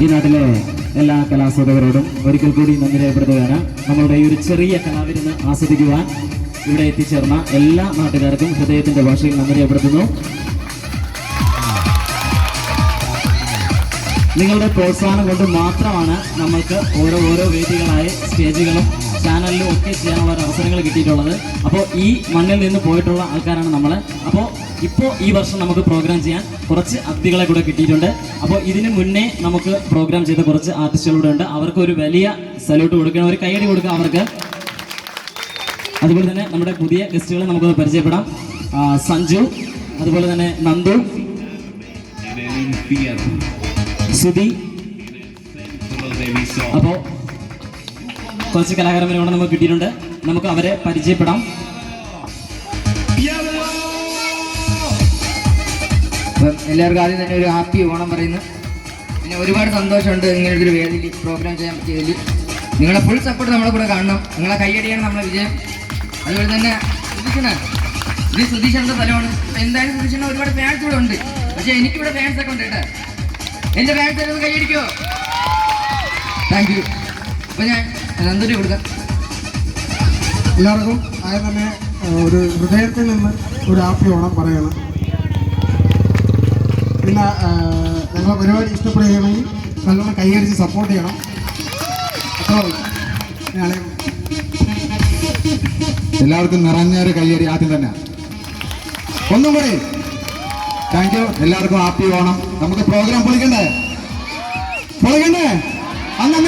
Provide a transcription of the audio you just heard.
ഈ നാട്ടിലെ എല്ലാ കലാസ്വാദകരോടും ഒരിക്കൽ കൂടി നന്ദി രേഖപ്പെടുത്തുകയാണ്. നമ്മളുടെ ഈ ഒരു ചെറിയ കലാവിരുന്ന് ആസ്വദിക്കുവാൻ ഇവിടെ എത്തിച്ചേർന്ന എല്ലാ നാട്ടുകാർക്കും ഹൃദയത്തിന്റെ ഭാഷയിൽ നന്ദി രേഖപ്പെടുത്തുന്നു. നിങ്ങളുടെ പ്രോത്സാഹനം കൊണ്ട് മാത്രമാണ് നമ്മൾക്ക് ഓരോ ഓരോ വേദികളായ സ്റ്റേജുകളും ചാനലിലും ഒക്കെ ചെയ്യാനുള്ള ഒരു അവസരങ്ങൾ കിട്ടിയിട്ടുള്ളത്. അപ്പോൾ ഈ മണ്ണിൽ നിന്ന് പോയിട്ടുള്ള ആൾക്കാരാണ് നമ്മൾ അപ്പോൾ ഇപ്പോൾ ഈ വർഷം നമുക്ക് പ്രോഗ്രാം ചെയ്യാൻ കുറച്ച് അതിഥികളെ കൂടെ കിട്ടിയിട്ടുണ്ട്. അപ്പോൾ ഇതിന് മുന്നേ നമുക്ക് പ്രോഗ്രാം ചെയ്ത കുറച്ച് ആർട്ടിസ്റ്റുകളുടെ ഉണ്ട്. അവർക്ക് ഒരു വലിയ സല്യൂട്ട് കൊടുക്കണം. ഒരു കൈയടി കൊടുക്കാം അവർക്ക്. അതുപോലെ തന്നെ നമ്മുടെ പുതിയ ഗസ്റ്റുകളെ നമുക്ക് പരിചയപ്പെടാം. സഞ്ജു അതുപോലെ തന്നെ നന്ദു സുധി. അപ്പോൾ കുറച്ച് കലാകാരന്മാരെ കൂടെ നമുക്ക് കിട്ടിയിട്ടുണ്ട്. നമുക്ക് അവരെ പരിചയപ്പെടാം. എല്ലാവർക്കും ആദ്യം തന്നെ ഒരു ഹാപ്പി ഓണം പറയുന്നു. പിന്നെ ഒരുപാട് സന്തോഷമുണ്ട് ഇങ്ങനെ ഒരു വേദിയിൽ പ്രോഗ്രാം ചെയ്യാൻ പറ്റിയതിൽ നിങ്ങളെ ഫുൾ സപ്പോർട്ട് നമ്മളെ കൂടെ കാണണം. നിങ്ങളെ കൈയടിയാണ് നമ്മളെ വിജയം. അതുപോലെ തന്നെ സുധീഷണ ഇത് സുധീഷണന്റെ സ്ഥലമാണ് എന്തായാലും സുധീഷണ ഒരുപാട് ഫാൻസ് ഇവിടെ ഉണ്ട്. പക്ഷേ എനിക്കിവിടെ ഫാൻസ് ഒക്കെ ഉണ്ട് കേട്ടോ. എന്റെ ഫാൻസ് കൈയടിക്കോ? താങ്ക് യു അപ്പോൾ ഞാൻ അനന്തരം കൊടുക്കാം. എല്ലാവർക്കും ആയ തന്നെ ഒരു ഹൃദയത്തിൽ നിന്ന് ഒരു ഹാപ്പി ഓണം പറയണം. പിന്നെ നിങ്ങളെ പരിപാടി ഇഷ്ടപ്പെടുകയാണെങ്കിൽ നല്ലോണം കൈയടിച്ച് സപ്പോർട്ട് ചെയ്യണം. ഞങ്ങളെ എല്ലാവർക്കും നിറഞ്ഞൊരു കയ്യടി ആദ്യം തന്നെ. ഒന്നും കൂടി. താങ്ക് യു എല്ലാവർക്കും ഹാപ്പി ഓണം നമുക്ക് പ്രോഗ്രാം പൊളിക്കണ്ടേ? പൊളിക്കണ്ടേ? അന്ന്